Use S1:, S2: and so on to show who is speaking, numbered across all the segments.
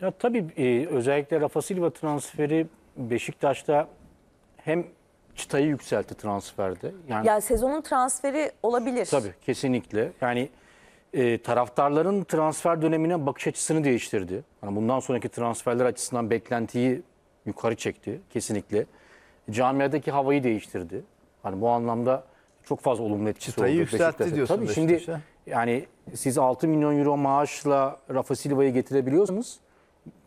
S1: Ya tabii e, özellikle Rafa Silva transferi Beşiktaş'ta hem çıtayı yükseltti transferde. Yani
S2: Ya sezonun transferi olabilir.
S1: tabii kesinlikle. Yani e, taraftarların transfer dönemine bakış açısını değiştirdi. Yani bundan sonraki transferler açısından beklentiyi yukarı çekti kesinlikle. Camiadaki havayı değiştirdi. Hani bu anlamda çok fazla olumlu etkisi
S3: Çıtayı
S1: oldu
S3: yükseltti
S1: Beşiktaş'a.
S3: diyorsun
S1: Tabii şimdi
S3: Beşiktaş'a.
S1: yani siz 6 milyon euro maaşla Rafa Silva'yı getirebiliyorsanız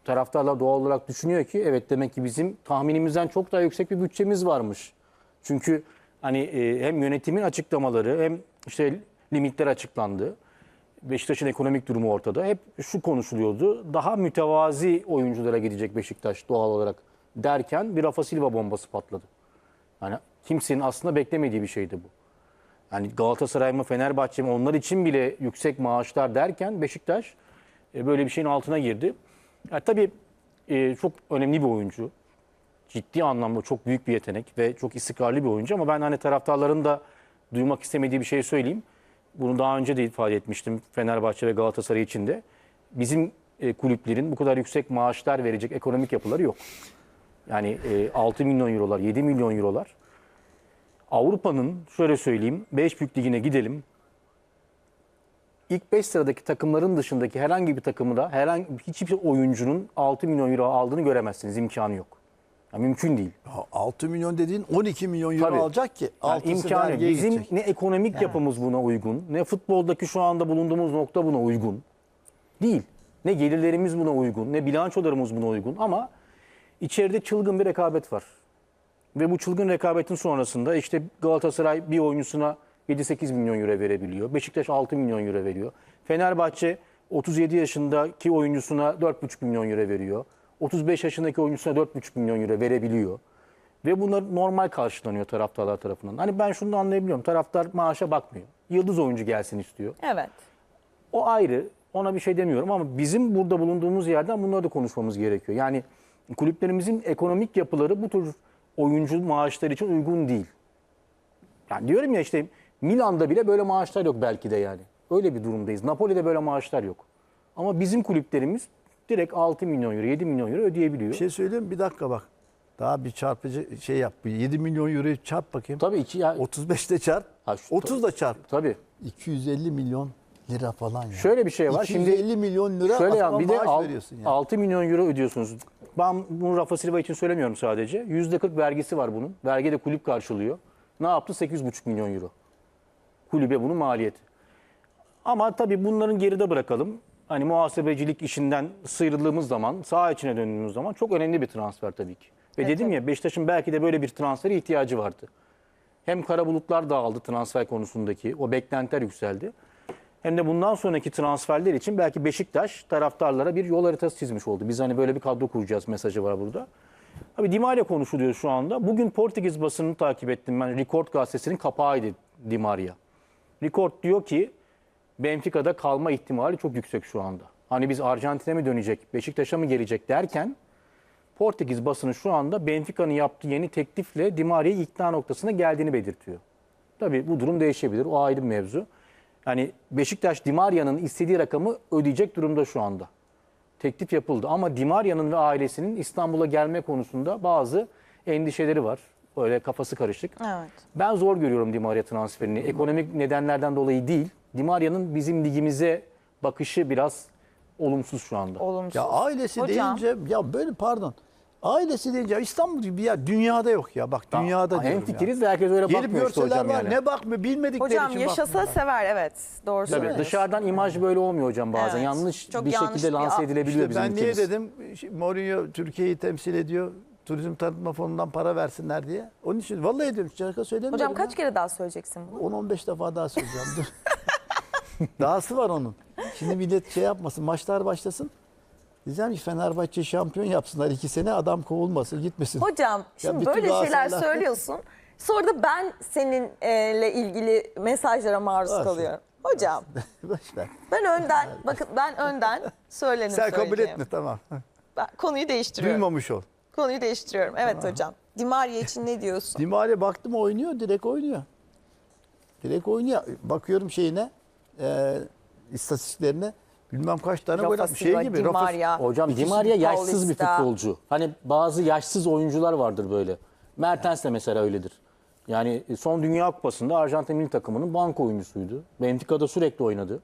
S1: taraftarlar doğal olarak düşünüyor ki evet demek ki bizim tahminimizden çok daha yüksek bir bütçemiz varmış. Çünkü hani e, hem yönetimin açıklamaları hem işte limitler açıklandı. Beşiktaş'ın ekonomik durumu ortada. Hep şu konuşuluyordu. Daha mütevazi oyunculara gidecek Beşiktaş doğal olarak derken bir Rafa Silva bombası patladı. Yani kimsenin aslında beklemediği bir şeydi bu. Yani Galatasaray mı Fenerbahçe mi onlar için bile yüksek maaşlar derken Beşiktaş e, böyle bir şeyin altına girdi. Ya tabii e, çok önemli bir oyuncu. Ciddi anlamda çok büyük bir yetenek ve çok istikrarlı bir oyuncu ama ben hani taraftarların da duymak istemediği bir şey söyleyeyim. Bunu daha önce de ifade etmiştim Fenerbahçe ve Galatasaray için de. Bizim e, kulüplerin bu kadar yüksek maaşlar verecek ekonomik yapıları yok. Yani e, 6 milyon eurolar, 7 milyon eurolar. Avrupa'nın şöyle söyleyeyim 5 büyük ligine gidelim. İlk 5 sıradaki takımların dışındaki herhangi bir takımda herhangi hiçbir oyuncunun 6 milyon euro aldığını göremezsiniz. imkanı yok. Ya mümkün değil.
S3: Ya 6 milyon dediğin 12 milyon euro
S1: Tabii.
S3: alacak ki.
S1: Yani imkanı yok. Bizim
S3: gidecek.
S1: ne ekonomik yapımız buna uygun, ne futboldaki şu anda bulunduğumuz nokta buna uygun. Değil. Ne gelirlerimiz buna uygun, ne bilançolarımız buna uygun ama içeride çılgın bir rekabet var. Ve bu çılgın rekabetin sonrasında işte Galatasaray bir oyuncusuna 7-8 milyon euro verebiliyor. Beşiktaş 6 milyon euro veriyor. Fenerbahçe 37 yaşındaki oyuncusuna 4,5 milyon euro veriyor. 35 yaşındaki oyuncusuna 4,5 milyon euro verebiliyor. Ve bunlar normal karşılanıyor taraftarlar tarafından. Hani ben şunu da anlayabiliyorum. Taraftar maaşa bakmıyor. Yıldız oyuncu gelsin istiyor.
S2: Evet.
S1: O ayrı. Ona bir şey demiyorum ama bizim burada bulunduğumuz yerden bunları da konuşmamız gerekiyor. Yani kulüplerimizin ekonomik yapıları bu tür oyuncu maaşları için uygun değil. Yani diyorum ya işte Milan'da bile böyle maaşlar yok belki de yani. Öyle bir durumdayız. Napoli'de böyle maaşlar yok. Ama bizim kulüplerimiz direkt 6 milyon euro, 7 milyon euro ödeyebiliyor.
S3: Bir şey söyleyeyim bir dakika bak. Daha bir çarpıcı şey yap. Bir 7 milyon euroyu çarp bakayım.
S1: Tabii iki ya
S3: 35'te çarp.
S1: Ha, şu-
S3: 30 da çarp.
S1: tabii.
S3: 250 milyon lira falan ya.
S1: Şöyle bir şey var.
S3: 250
S1: Şimdi
S3: milyon lira
S1: Şöyle ya bir de
S3: maaş
S1: al-
S3: veriyorsun ya.
S1: 6 milyon euro ödüyorsunuz. Ben bunu Rafa Silva için söylemiyorum sadece. %40 vergisi var bunun. Vergi de kulüp karşılıyor. Ne yaptı? 8,5 milyon euro. Kulübe bunun maliyeti. Ama tabii bunların geride bırakalım. Hani muhasebecilik işinden sıyrıldığımız zaman, sağ içine döndüğümüz zaman çok önemli bir transfer tabii ki. Ve
S2: Evet,
S1: dedim ya Beşiktaş'ın belki de böyle bir transfere ihtiyacı vardı. Hem kara bulutlar dağıldı transfer konusundaki. O beklentiler yükseldi. Hem de bundan sonraki transferler için belki Beşiktaş taraftarlara bir yol haritası çizmiş oldu. Biz hani böyle bir kadro kuracağız mesajı var burada. Abi Di Maria konuşuluyor şu anda. Bugün Portekiz basınını takip ettim ben. Record gazetesinin kapağıydı Di Maria. Record diyor ki Benfica'da kalma ihtimali çok yüksek şu anda. Hani biz Arjantin'e mi dönecek, Beşiktaş'a mı gelecek derken Portekiz basını şu anda Benfica'nın yaptığı yeni teklifle Di Maria'yı ikna noktasına geldiğini belirtiyor. Tabii bu durum değişebilir. O ayrı bir mevzu. Yani Beşiktaş Di Maria'nın istediği rakamı ödeyecek durumda şu anda. Teklif yapıldı ama Di Maria'nın ve ailesinin İstanbul'a gelme konusunda bazı endişeleri var. Öyle kafası karışık.
S2: Evet.
S1: Ben zor görüyorum Di Maria transferini. Ekonomik nedenlerden dolayı değil. Di Maria'nın bizim ligimize bakışı biraz olumsuz şu anda.
S2: Olumsuz.
S3: Ya ailesi
S2: Hocam,
S3: deyince ya böyle pardon. Ailesi deyince İstanbul gibi ya dünyada yok ya. Bak dünyada
S1: Hem
S3: diyorum ya.
S1: fikiriz de herkes öyle
S3: Gelip
S1: bakmıyor işte
S3: görseler
S1: hocam
S3: var
S1: yani.
S3: ne bakmıyor bilmedikleri
S2: Hocam
S3: için
S2: yaşasa
S3: bakmıyorlar.
S2: sever evet. Doğru
S1: Tabii
S2: söylüyorsun.
S1: dışarıdan imaj böyle olmuyor hocam bazen.
S2: Evet.
S1: Yanlış
S2: Çok
S1: bir
S2: yanlış
S1: şekilde
S2: bir-
S1: lanse edilebiliyor
S3: İşte
S1: bizim
S3: ben niye
S1: ülkemiz.
S3: dedim Mourinho Türkiye'yi temsil ediyor. Turizm Tanıtma Fonu'ndan para versinler diye. Onun için vallahi diyorum şaka söylemiyorum.
S2: Hocam
S3: ya.
S2: kaç kere daha söyleyeceksin bunu?
S3: 10-15 defa daha söyleyeceğim. Dur. Dahası var onun. Şimdi millet şey yapmasın, maçlar başlasın. Diyeceğim ki Fenerbahçe şampiyon yapsınlar iki sene adam kovulmasın gitmesin.
S2: Hocam şimdi böyle şeyler
S3: Galatasaraylar-
S2: söylüyorsun. Sonra da ben seninle ilgili mesajlara maruz
S3: Olsun.
S2: kalıyorum. Hocam
S3: ver.
S2: ben önden bakın ben önden söylenim
S3: Sen kabul etme tamam.
S2: Ben konuyu değiştiriyorum.
S3: Duymamış ol.
S2: Konuyu değiştiriyorum. Evet hocam. Di Maria için ne diyorsun?
S3: Dimare baktım oynuyor, direkt oynuyor. Direkt oynuyor. Bakıyorum şeyine, e, istatistiklerine. bilmem kaç tane
S2: Rafa
S3: atmış. Şey gibi.
S2: Di
S3: Rafa-
S2: Maria.
S1: Hocam Di
S3: İkisi-
S1: Maria yaşsız bir futbolcu. Hani bazı yaşsız oyuncular vardır böyle. Mertens de mesela öyledir. Yani son Dünya Kupası'nda Arjantin milli takımının banko oyuncusuydu. Benfica'da sürekli oynadı.